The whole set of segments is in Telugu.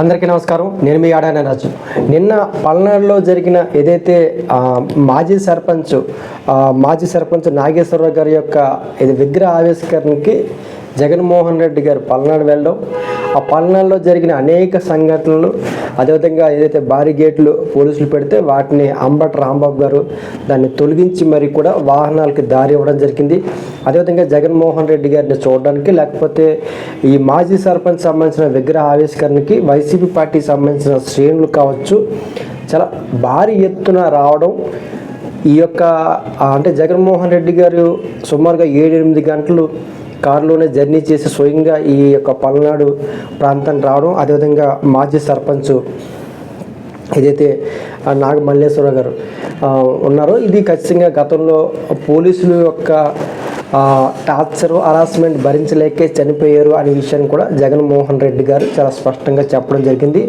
అందరికీ నమస్కారం. నేను మీ ఆడానే రాజు. నిన్న పల్నాడులో జరిగిన ఏదైతే మాజీ సర్పంచ్ మాజీ సర్పంచ్ నాగేశ్వరరావు గారి యొక్క ఇది విగ్రహ ఆవిష్కరణకి జగన్మోహన్ రెడ్డి గారు పల్నాడు వెళ్ళడం. ఆ పల్నాడులో జరిగిన అనేక సంఘటనలు అదేవిధంగా ఏదైతే భారీ గేట్లు పోలీసులు పెడితే వాటిని అంబట్ రాంబాబు గారు దాన్ని తొలగించి మరి కూడా వాహనాలకి దారి ఇవ్వడం జరిగింది. అదేవిధంగా జగన్మోహన్ రెడ్డి గారిని చూడడానికి లేకపోతే ఈ మాజీ సర్పంచ్ సంబంధించిన విగ్రహ ఆవిష్కరణకి వైసీపీ పార్టీకి సంబంధించిన శ్రేణులు కావచ్చు చాలా భారీ ఎత్తున రావడం. ఈ యొక్క అంటే జగన్మోహన్ రెడ్డి గారు సుమారుగా ఏడెనిమిది గంటలు కారులోనే జర్నీ చేసి స్వయంగా ఈ యొక్క పల్నాడు ప్రాంతానికి రావడం అదేవిధంగా మాజీ సర్పంచ్ ఏదైతే నాగ మల్లేశ్వరరావు గారు ఉన్నారో ఇది ఖచ్చితంగా గతంలో పోలీసుల యొక్క టార్చర్ హరాస్మెంట్ భరించలేకే చనిపోయారు అనే విషయాన్ని కూడా జగన్మోహన్ రెడ్డి గారు చాలా స్పష్టంగా చెప్పడం జరిగింది.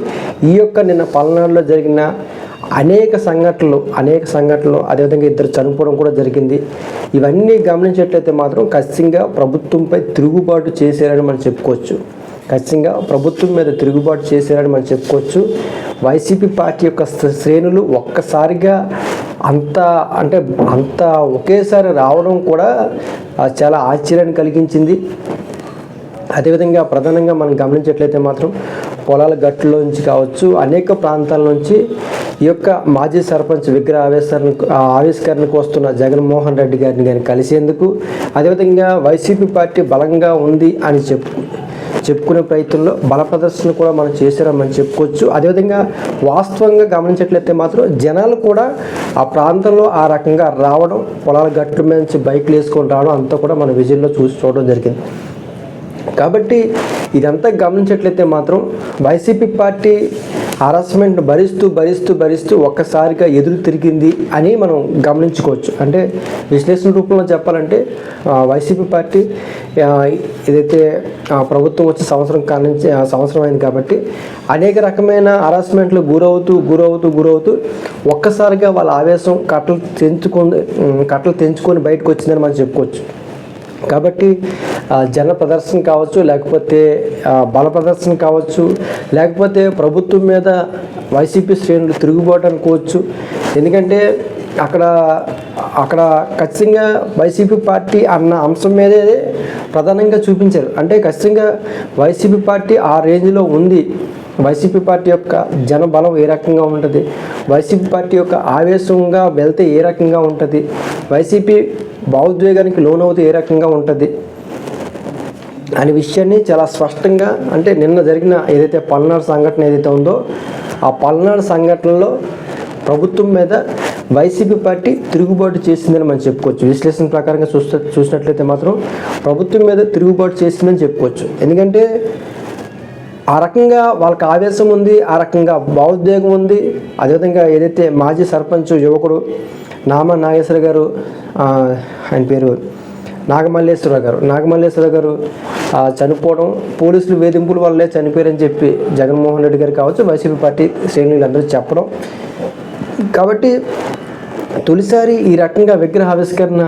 ఈ యొక్క నిన్న పల్నాడులో జరిగిన అనేక సంఘటనలు అనేక సంఘటనలు అదేవిధంగా ఇద్దరు చనిపోవడం కూడా జరిగింది. ఇవన్నీ గమనించేట్లయితే మాత్రం ఖచ్చితంగా ప్రభుత్వంపై తిరుగుబాటు చేశారని మనం చెప్పుకోవచ్చు. ఖచ్చితంగా ప్రభుత్వం మీద తిరుగుబాటు చేశారని మనం చెప్పుకోవచ్చు. వైసీపీ పార్టీ యొక్క శ్రేణులు ఒక్కసారిగా అంత అంటే అంత ఒకేసారి రావడం కూడా చాలా ఆశ్చర్యాన్ని కలిగించింది. అదేవిధంగా ప్రధానంగా మనం గమనించేట్లయితే మాత్రం పొలాల గట్టులోంచి కావచ్చు అనేక ప్రాంతాల నుంచి ఈ యొక్క మాజీ సర్పంచ్ విగ్రహ ఆవిష్కరణ ఆవిష్కరణకు వస్తున్న జగన్మోహన్ రెడ్డి గారిని కానీ కలిసేందుకు అదేవిధంగా వైసీపీ పార్టీ బలంగా ఉంది అని చెప్పు చెప్పుకునే ప్రయత్నంలో బల ప్రదర్శన కూడా మనం చేశారని చెప్పుకోవచ్చు. అదేవిధంగా వాస్తవంగా గమనించట్లయితే మాత్రం జనాలు కూడా ఆ ప్రాంతంలో ఆ రకంగా రావడం పొలాల గట్ల మీద నుంచి బైక్లు వేసుకొని రావడం అంతా కూడా మన విజయంలో చూసి చూడడం జరిగింది. కాబట్టి ఇదంతా గమనించట్లయితే మాత్రం వైసీపీ పార్టీ హరాస్మెంట్ భరిస్తూ భరిస్తూ భరిస్తూ ఒక్కసారిగా ఎదురు తిరిగింది అని మనం గమనించుకోవచ్చు. అంటే విశ్లేషణ రూపంలో చెప్పాలంటే వైసీపీ పార్టీ ఏదైతే ప్రభుత్వం వచ్చే సంవత్సరం కానించి సంవత్సరం అయింది కాబట్టి అనేక రకమైన హరాస్మెంట్లు గురవుతూ గురవుతూ గురవుతూ ఒక్కసారిగా వాళ్ళ ఆవేశం కట్టలు తెంచుకొని కట్టలు తెంచుకొని బయటకు వచ్చిందని మనం చెప్పుకోవచ్చు. కాబట్టి జన ప్రదర్శన కావచ్చు లేకపోతే బల ప్రదర్శన కావచ్చు లేకపోతే ప్రభుత్వం మీద వైసీపీ శ్రేణులు తిరుగుబాటు అనుకోవచ్చు. ఎందుకంటే అక్కడ అక్కడ ఖచ్చితంగా వైసీపీ పార్టీ అన్న అంశం మీదే ప్రధానంగా చూపించారు. అంటే ఖచ్చితంగా వైసీపీ పార్టీ ఆ రేంజ్లో ఉంది. వైసీపీ పార్టీ యొక్క జనబలం ఏ రకంగా ఉంటుంది? వైసీపీ పార్టీ యొక్క ఆవేశంగా వెళ్తే ఏ రకంగా ఉంటుంది? వైసీపీ భావోద్వేగానికి లోనవుతే ఏ రకంగా ఉంటుంది? అనే విషయాన్ని చాలా స్పష్టంగా అంటే నిన్న జరిగిన ఏదైతే పల్నాడు సంఘటన ఏదైతే ఉందో ఆ పల్నాడు సంఘటనలో ప్రభుత్వం మీద వైసీపీ పార్టీ తిరుగుబాటు చేసిందని మనం చెప్పుకోవచ్చు. విశ్లేషణ ప్రకారంగా చూస్తే చూసినట్లయితే మాత్రం ప్రభుత్వం మీద తిరుగుబాటు చేసిందని చెప్పుకోవచ్చు. ఎందుకంటే ఆ రకంగా వాళ్ళకి ఆవేశం ఉంది ఆ రకంగా భావోద్వేగం ఉంది. అదేవిధంగా ఏదైతే మాజీ సర్పంచ్ యువకుడు నామ నాగేశ్వర గారు ఆయన పేరు నాగమల్లేశ్వర గారు నాగమల్లేశ్వర గారు చనిపోవడం పోలీసులు వేధింపుల వల్లే చనిపోయారని చెప్పి జగన్మోహన్ రెడ్డి గారు కావచ్చు వైసీపీ పార్టీ శ్రేణులు అందరూ చెప్పడం. కాబట్టి తొలిసారి ఈ రకంగా విగ్రహ ఆవిష్కరణ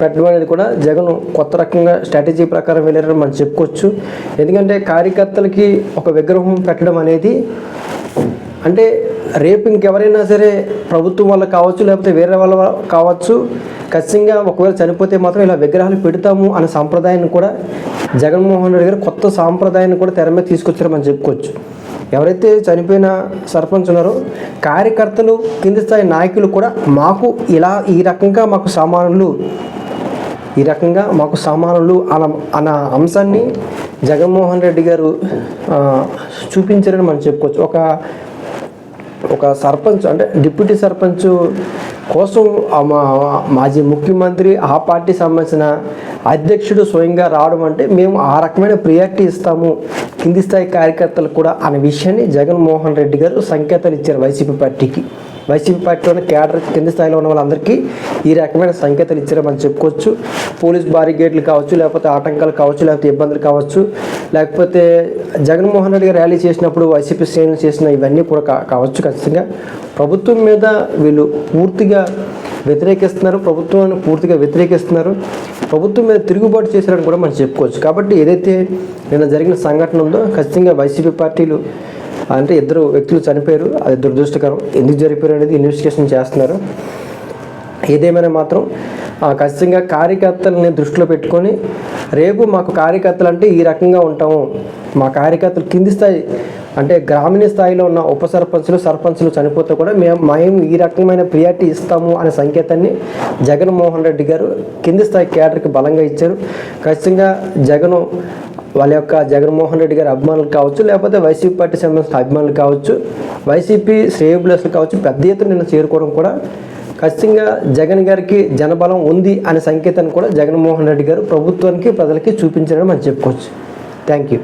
పెట్టడం అనేది కూడా జగన్ కొత్త రకంగా స్ట్రాటజీ ప్రకారం వెళ్ళారని మనం చెప్పుకోవచ్చు. ఎందుకంటే కార్యకర్తలకి ఒక విగ్రహం పెట్టడం అనేది అంటే రేపు ఇంకెవరైనా సరే ప్రభుత్వం వల్ల కావచ్చు లేకపోతే వేరే వాళ్ళ కావచ్చు ఖచ్చితంగా ఒకవేళ చనిపోతే మాత్రం ఇలా విగ్రహాలు పెడతాము అనే సాంప్రదాయాన్ని కూడా జగన్మోహన్ రెడ్డి గారు కొత్త సాంప్రదాయాన్ని కూడా తెర మీద తీసుకొచ్చారని మనం చెప్పుకోవచ్చు. ఎవరైతే చనిపోయిన సర్పంచ్ ఉన్నారో కార్యకర్తలు కింది స్థాయి నాయకులు కూడా మాకు ఇలా ఈ రకంగా మాకు సమానులు ఈ రకంగా మాకు సమానులు అన్న అన్న అంశాన్ని జగన్మోహన్ రెడ్డి గారు చూపించారని మనం చెప్పుకోవచ్చు. ఒక ఒక సర్పంచ్ అంటే డిప్యూటీ సర్పంచ్ కోసం మా- మాజీ ముఖ్యమంత్రి ఆ పార్టీ సంబంధించిన అధ్యక్షుడు స్వయంగా రావడం అంటే మేము ఆ రకమైన ప్రియారిటీ ఇస్తాము. కింది స్థాయి కార్యకర్తలు కూడా అనే విషయాన్ని జగన్మోహన్ రెడ్డి గారు సంకేతాలు ఇచ్చారు వైసీపీ పార్టీకి. వైసీపీ పార్టీలోని క్యాడర్ కింది స్థాయిలో ఉన్న వాళ్ళందరికీ ఈ రకమైన సంకేతాలు ఇచ్చారని మనం చెప్పుకోవచ్చు. పోలీస్ బారిగేట్లు కావచ్చు లేకపోతే ఆటంకాలు కావచ్చు లేకపోతే ఇబ్బందులు కావచ్చు. లేకపోతే జగన్మోహన్ రెడ్డి గారు ర్యాలీ చేసినప్పుడు వైసీపీ శ్రేణులు చేసిన ఇవన్నీ కూడా కావచ్చు ఖచ్చితంగా. ప్రభుత్వం మీద వీళ్ళు పూర్తిగా వ్యతిరేకిస్తున్నారు. ప్రభుత్వాన్ని పూర్తిగా వ్యతిరేకిస్తున్నారు. ప్రభుత్వం మీద తిరుగుబాటు చేశారని కూడా మనం చెప్పుకోవచ్చు. కాబట్టి ఏదైతే నిన్న జరిగిన సంఘటన ఉందో ఖచ్చితంగా వైసీపీ పార్టీలు అంటే ఇద్దరు వ్యక్తులు చనిపోయారు అది దురదృష్టకరం. ఎందుకు జరిపారు అనేది ఇన్వెస్టిగేషన్ చేస్తున్నారు. ఏదేమైనా మాత్రం ఖచ్చితంగా కార్యకర్తలని దృష్టిలో పెట్టుకొని రేపు మాకు కార్యకర్తలు అంటే ఈ రకంగా ఉంటాము. మా కార్యకర్తలు కింది స్థాయి అంటే గ్రామీణ స్థాయిలో ఉన్న ఉప సర్పంచులు సర్పంచులు చనిపోతే కూడా మేము మేము ఈ రకమైన ప్రియారిటీ ఇస్తాము అనే సంకేతాన్ని జగన్మోహన్ రెడ్డి గారు కింది స్థాయి కేడర్కి బలంగా ఇచ్చారు. ఖచ్చితంగా జగను వాళ్ళ యొక్క జగన్మోహన్ రెడ్డి గారి అభిమానులు కావచ్చు లేకపోతే వైసీపీ పార్టీ సంబంధించిన అభిమానులు కావచ్చు వైసీపీ శ్రేయబులస్లు కావచ్చు పెద్ద ఎత్తున నిన్న చేరుకోవడం కూడా ఖచ్చితంగా జగన్ గారికి జనబలం ఉంది అనే సంకేతాన్ని కూడా జగన్మోహన్ రెడ్డి గారు ప్రభుత్వానికి ప్రజలకి చూపించారని మనం చెప్పుకోవచ్చు. Thank you